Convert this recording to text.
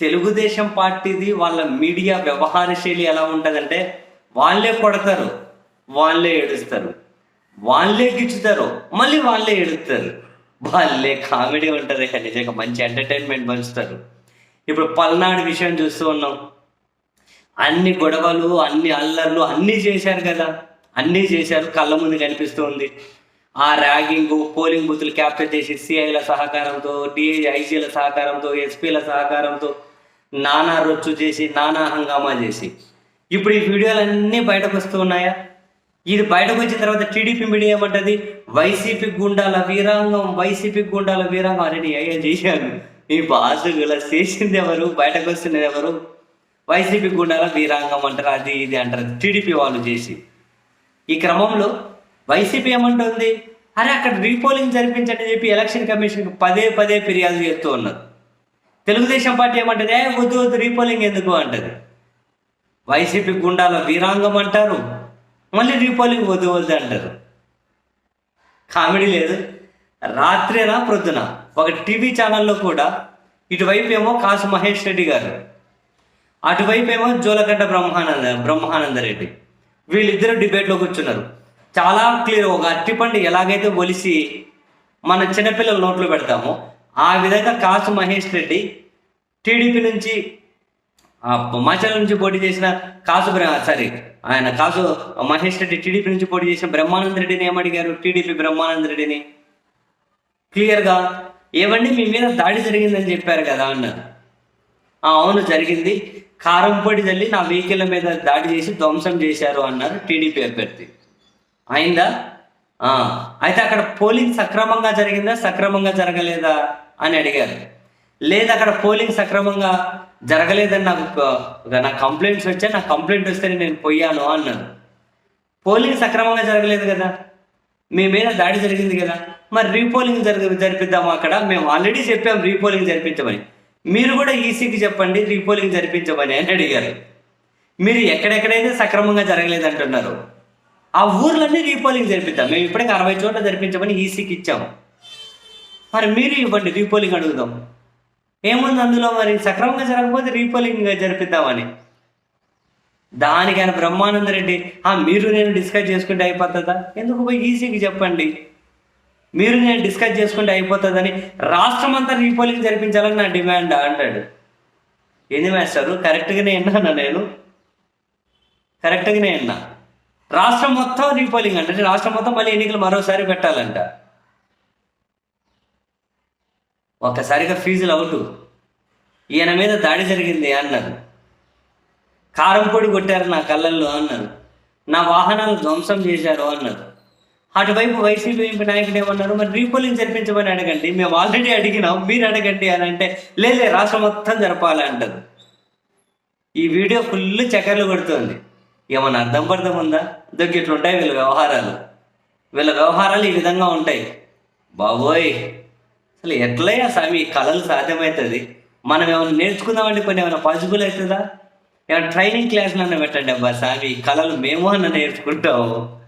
తెలుగుదేశం పార్టీది వాళ్ళ మీడియా వ్యవహార శైలి ఎలా ఉంటుందంటే వాళ్ళే కొడతారు వాళ్ళే ఏడుస్తారు. వాళ్ళే గిచ్చుతారు మళ్ళీ వాళ్ళే ఏడుస్తారు. వాళ్ళే కామెడీ ఉంటుంది నిజంగా మంచి ఎంటర్టైన్మెంట్ పంచుతారు. ఇప్పుడు పల్నాడు విషయం చూస్తూ ఉన్నాం. అన్ని గొడవలు అన్ని అల్లర్లు అన్నీ చేశారు కదా. అన్నీ చేశారు కళ్ళ ముందు కనిపిస్తూ ఉంది. ఆ ర్యాగింగ్ పోలింగ్ బూతులు క్యాప్చర్ చేసి సిఐల సహకారంతో డిఐ సహకారంతో ఎస్పీల సహకారంతో నానా రొచ్చు చేసి నానా హంగామా చేసి. ఇప్పుడు ఈ వీడియోలన్నీ బయటకు వస్తూ ఉన్నాయా? ఇది బయటకు వచ్చిన తర్వాత టీడీపీ మీడియా ఏమంటుంది? వైసీపీ గుండాల వీరాంగం వైసీపీ గుండాల వీరాంగం. అని అయ్యా చేశాను. మీ బాసు ఇలా చేసింది ఎవరు? బయటకు వస్తున్నది ఎవరు? వైసీపీ గుండాల వీరాంగం అంటారు అది ఇది అంటారు. టీడీపీ వాళ్ళు చేసి. ఈ క్రమంలో వైసీపీ ఏమంటుంది? అరే అక్కడ రీపోలింగ్ జరిపించండి చెప్పి ఎలక్షన్ కమిషన్కి పదే పదే ఫిర్యాదు చేస్తూ ఉన్నారు తెలుగుదేశం పార్టీ ఏమంటది? ఏ వద్దు వద్దు రీపోలింగ్ ఎందుకు? అంటది. వైసీపీ గుండాల వీరాంగం అంటారు. మళ్ళీ రీపోలింగ్ వద్దు వద్దు అంటారు. కామెడీ లేదు. రాత్రేనా ప్రొద్దున? ఒక టీవీ ఛానల్లో కూడా ఇటువైపు ఏమో కాసు మహేష్ రెడ్డి గారు. అటువైపు ఏమో జోలగడ్డ బ్రహ్మానంద బ్రహ్మానంద రెడ్డి. వీళ్ళిద్దరు డిబేట్లో కూర్చున్నారు. చాలా క్లియర్ ఒక అట్టిపండు ఎలాగైతే ఒలిసి మన చిన్నపిల్లల నోట్లో పెడతామో ఆ విధంగా కాసు మహేష్ రెడ్డి టీడీపీ నుంచి మాచల్ నుంచి పోటీ చేసిన కాసు సారీ ఆయన కాసు మహేష్ రెడ్డి టీడీపీ నుంచి పోటీ చేసిన బ్రహ్మానంద రెడ్డిని ఏమడిగారు టీడీపీ బ్రహ్మానంద రెడ్డిని. క్లియర్గా ఏమండి మీ మీద దాడి జరిగిందని చెప్పారు కదా అన్నారు అవును జరిగింది. కారం పొడి తల్లి నా వెహికల్ మీద దాడి చేసి ధ్వంసం చేశారు అన్నారు టీడీపీ అభ్యర్థి. అయిందా? అయితే అక్కడ పోలింగ్ సక్రమంగా జరిగిందా? సక్రమంగా జరగలేదా? అని అడిగారు. లేదు అక్కడ పోలింగ్ సక్రమంగా జరగలేదని నాకు నా కంప్లైంట్స్ వచ్చా నా కంప్లైంట్ వస్తేనే నేను పోయాను అన్నారు. పోలింగ్ సక్రమంగా జరగలేదు కదా? మీ మీద దాడి జరిగింది కదా? మరి రీపోలింగ్ జరగ జరిపిద్దాము అక్కడ? మేము ఆల్రెడీ చెప్పాం రీపోలింగ్ జరిపించమని. మీరు కూడా ఈసీకి చెప్పండి రీపోలింగ్ జరిపించమని అని అడిగారు. మీరు ఎక్కడెక్కడైతే సక్రమంగా జరగలేదంటున్నారు ఆ ఊర్లన్నీ రీపోలింగ్ జరిపిద్దాం. మేము ఇప్పటికీ అరవై చోట్ల జరిపించమని ఈసీకి ఇచ్చాము. మరి మీరు ఇవ్వండి రీపోలింగ్ అడుగుదాం. ఏముంది అందులో మరి? సక్రమంగా జరగకపోతే రీపోలింగ్ జరిపిద్దామని. దానికి ఆయన బ్రహ్మానంద రెడ్డి ఆ మీరు నేను డిస్కస్ చేసుకుంటే అయిపోతుందా? ఎందుకు పోయి ఈసీకి చెప్పండి? మీరు నేను డిస్కస్ చేసుకుంటే అయిపోతుందని రాష్ట్రం అంతా రీపోలింగ్ జరిపించాలని నా డిమాండ్ అంటాడు. ఏంది మాస్టారు? కరెక్ట్గానే విన్నాను నేను? కరెక్ట్గానే విన్నా. రాష్ట్రం మొత్తం రీపోలింగ్ అంటే రాష్ట్రం మొత్తం మళ్ళీ ఎన్నికలు మరోసారి పెట్టాలంట. ఒక్కసారిగా ఫీజులు అవుట్. ఈయన మీద దాడి జరిగింది అన్నారు. కారం పొడి కొట్టారు నా కళ్ళల్లో అన్నారు. నా వాహనాలు ధ్వంసం చేశారు అన్నారు. అటువైపు వైసీపీ నాయకుడు ఏమన్నారు? మరి రీపోలింగ్ జరిపించమని అడగండి. మేము ఆల్రెడీ అడిగినాం. మీరు అడగండి అని అంటే లేదే రాష్ట్రం మొత్తం జరపాలి అంటారు. ఈ వీడియో ఫుల్ చక్కర్లు కొడుతుంది. ఏమన్నా అర్థం పర్థం ఉందా? దగ్గర ఇట్లుంటాయి వీళ్ళ వ్యవహారాలు. వీళ్ళ వ్యవహారాలు ఈ విధంగా ఉంటాయి. బాబోయ్! అసలు ఎట్లయినా స్వామి కళలు సాధ్యమవుతుంది. మనం ఏమైనా నేర్చుకుందామంటే కొన్ని ఏమైనా పాసిబుల్ అవుతుందా? ఏమైనా ట్రైనింగ్ క్లాసులు అన్న పెట్టండి అబ్బా స్వామి. కళలు మేము అన్న నేర్చుకుంటాము.